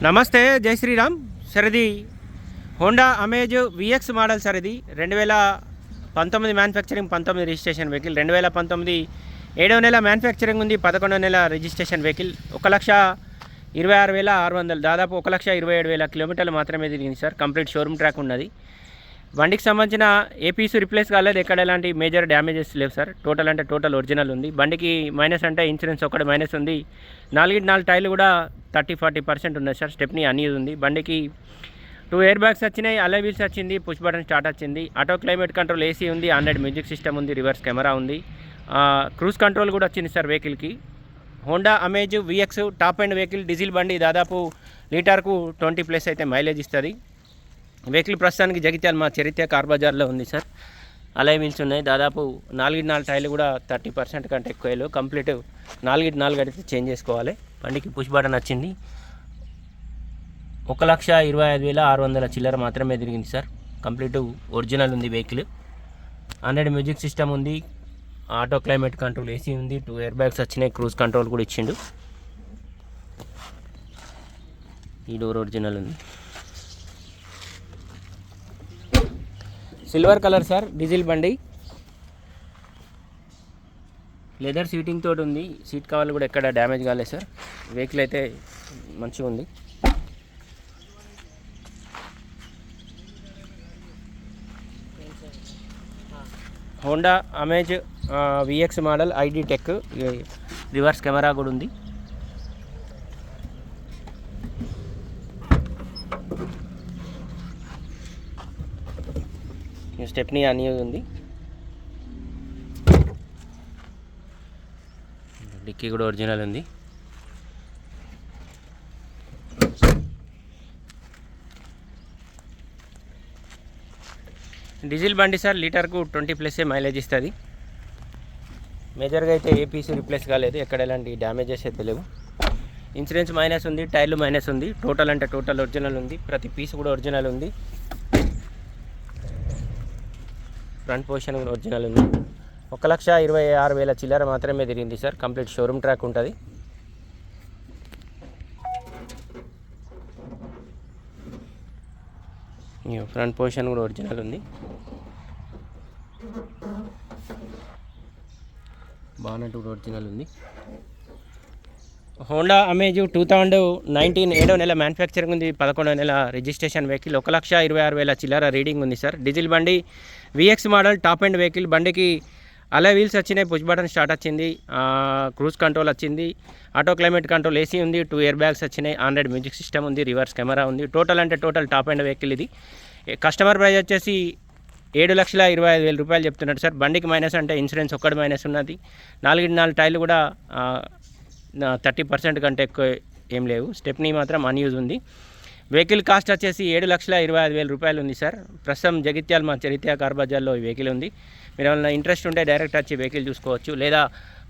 నమస్తే జై శ్రీరామ్. సార్ ఇది Honda Amaze VX model sir ఇది రెండు వేల పంతొమ్మిది మ్యానుఫ్యాక్చరింగ్ పంతొమ్మిది రిజిస్ట్రేషన్ వెహికల్ రెండు వేల పంతొమ్మిది ఏడవ నెల మ్యానుఫ్యాక్చరింగ్ ఉంది పదకొండవ నెల రిజిస్ట్రేషన్ వెహికల్ ఒక లక్ష ఇరవై ఆరు వేల ఆరు వందలు. దాదాపు ఒక లక్ష ఇరవై ఏడు వేల కిలోమీటర్లు మాత్రమే తిరిగింది సార్ కంప్లీట్ షోరూమ్ ట్రాక్ ఉన్నది. బండికి సంబంధించిన ఏపీసు రిప్లేస్ కాలేదు. ఎక్కడ ఎలాంటి మేజర్ డ్యామేజెస్ లేవు సార్. టోటల్ అంటే టోటల్ ఒరిజినల్ ఉంది. బండికి మైనస్ అంటే ఇన్సూరెన్స్ ఒకటి మైనస్ ఉంది. నాలుగింటి నాలుగు టైర్లు కూడా థర్టీ ఫార్టీ పర్సెంట్ ఉన్నాయి సార్. స్టెప్ని అన్యూజ్ ఉంది. బండికి టూ ఎయిర్ బ్యాగ్స్ వచ్చినాయి. అలై వీల్స్ వచ్చింది. పుష్ బటన్ స్టార్ట్ వచ్చింది. ఆటో క్లైమేట్ కంట్రోల్ ఏసీ ఉంది. ఆండ్రాయిడ్ మ్యూజిక్ సిస్టమ్ ఉంది. రివర్స్ కెమెరా ఉంది. క్రూజ్ కంట్రోల్ కూడా వచ్చింది సార్ వెహికల్కి Honda Amaze VX top end vehicle diesel బండి దాదాపు లీటర్కు ట్వంటీ ప్లస్ అయితే మైలేజ్ ఇస్తుంది. వెహికల్ ప్రస్తుతానికి జగిత్యాల మా చరిత్ర కార్ బజార్లో ఉంది సార్. అలై వీల్స్ ఉన్నాయి. దాదాపు నాలుగు నాలుగు టైర్లు కూడా థర్టీ పర్సెంట్ కంటే ఎక్కువ కంప్లీట్ నాలుగు నాలుగు అడిగితే చేంజ్ చేసుకోవాలి. బండికి పుష్ బటన్ వచ్చింది. ఒక లక్ష ఇరవై ఐదు వేల ఆరు వందల చిల్లర మాత్రమే తిరిగింది సార్. కంప్లీట్ ఒరిజినల్ ఉంది వెహికల్. హండ్రెడ్ మ్యూజిక్ సిస్టమ్ ఉంది. ఆటో క్లైమేట్ కంట్రోల్ ఏసీ ఉంది. టూ ఎయిర్ బ్యాగ్స్ వచ్చినాయి. క్రూజ్ కంట్రోల్ కూడా ఇచ్చిండు. ఈ డోర్ ఒరిజినల్ ఉంది. సిల్వర్ కలర్ సార్ డీజిల్ బండి. లెదర్ సీటింగ్ తోటి ఉంది. సీట్ కవర్లు కూడా ఎక్కడ డ్యామేజ్ కాలేదు సార్. వెహికల్ అయితే మంచిగా ఉంది. Honda Amaze VX model ID tech reverse camera కూడా ఉంది. స్టెప్నీ అని ఉంది. డిక్కీ కూడా ఒరిజినల్ ఉంది. డీజిల్ బండి సార్ లీటర్కు ట్వంటీ ప్లస్ మైలేజ్ ఇస్తుంది? మేజర్గా అయితే ఏ పీసీ రిప్లేస్ కాలేదు ఎక్కడ ఎలాంటి డ్యామేజెస్ అయితే లేవు. ఇన్సూరెన్స్ మైనస్ ఉంది టైర్లు మైనస్ ఉంది టోటల్ అంటే టోటల్ ఒరిజినల్ ఉంది ప్రతి పీస్ కూడా ఒరిజినల్ ఉంది. ఫ్రంట్ పొజిషన్ కూడా ఒరిజినల్ ఉంది. ఒక లక్ష ఇరవై ఆరు వేల చిల్లర మాత్రమే తిరిగింది సార్. కంప్లీట్ షోరూమ్ ట్రాక్ ఉంటుంది. ఫ్రంట్ పొజిషన్ కూడా ఒరిజినల్ ఉంది. బానట్ కూడా ఒరిజినల్ ఉంది. Honda Amaze two thousand nineteen ఏడో నెల మ్యానుఫ్యాక్చరింగ్ ఉంది పదకొండో నెల రిజిస్ట్రేషన్ వెహికల్. ఒక లక్ష ఇరవై ఆరు వేల చిల్లర రీడింగ్ ఉంది సార్. డీజిల్ బండి VX model top end vehicle బండికి అలా వీల్స్ వచ్చినాయి పుష్ బటన్ స్టార్ట్ వచ్చింది క్రూజ్ కంట్రోల్ వచ్చింది ఆటో క్లైమేట్ కంట్రోల్ ఏసీ ఉంది టూ ఇయర్ బ్యాగ్స్ వచ్చినాయి ఆండ్రాయిడ్ మ్యూజిక్ సిస్టమ్ ఉంది రివర్స్ కెమెరా ఉంది. టోటల్ అంటే టోటల్ టాప్ అండ్ వెహికల్ ఇది. కస్టమర్ ప్రైస్ వచ్చేసి ఏడు లక్షల ఇరవై ఐదు వేల రూపాయలు చెప్తున్నాడు సార్. బండికి మైనస్ అంటే ఇన్సూరెన్స్ ఒక్కటి మైనస్ ఉన్నది. నాలుగు నాలుగు టైర్లు కూడా థర్టీ పర్సెంట్ కంటే ఎక్కువ ఏం లేవు. స్టెప్నీ మాత్రం అన్యూజ్ ఉంది. వెహికల్ కాస్ట్ వచ్చేసి ఏడు లక్షల ఇరవై ఐదు వేల రూపాయలు ఉంది సార్. ప్రస్తుతం జగిత్యాల మా చరిత్ర కార్ బజార్లో ఈ వెహికల్ ఉంది. మీరు ఏమైనా ఇంట్రెస్ట్ ఉంటే డైరెక్ట్ వచ్చి వెహికల్ చూసుకోవచ్చు. లేదా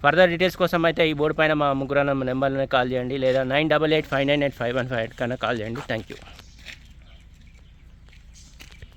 ఫర్దర్ డీటెయిల్స్ కోసం అయితే ఈ బోర్డు పైన మా ముగ్గురు నెంబర్లోనే కాల్ చేయండి. లేదా nine double eight five nine eight five one five eight కన్నా కాల్ చేయండి. Thank you